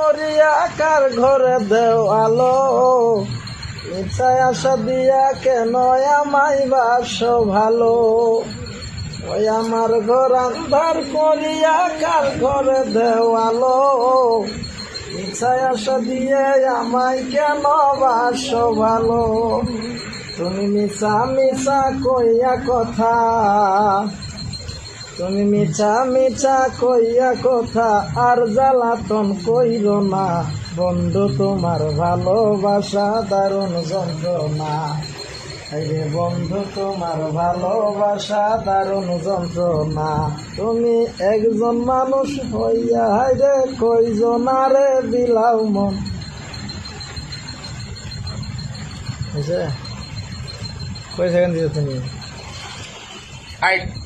করিয়া কার ঘরে দেও আলো। ইচ্ছায় আশা দিয়া কেন আমায় বাস ভালো? ওই আমার ঘর আন্ধার করিয়া কার ঘরে দেও আলো। ইচ্ছায় আশা দিয়ে আমায় কেন বাস ভালো? তুমি মিশা মিশা কইয়া কথা। তুমি মিছা মিছা কইয়া কথা আর জ্বালাতন কইর না। বন্ধু, তোমার ভালোবাসা দারুণ যন্ত্রণা। বন্ধু, তোমার ভালোবাসা দারুণ যন্ত্রণা। তুমি একজন মানুষ হইয়া রে কইজনারে বিলাও মন। কই সেকেন্ড দিছো তুমি? হাইট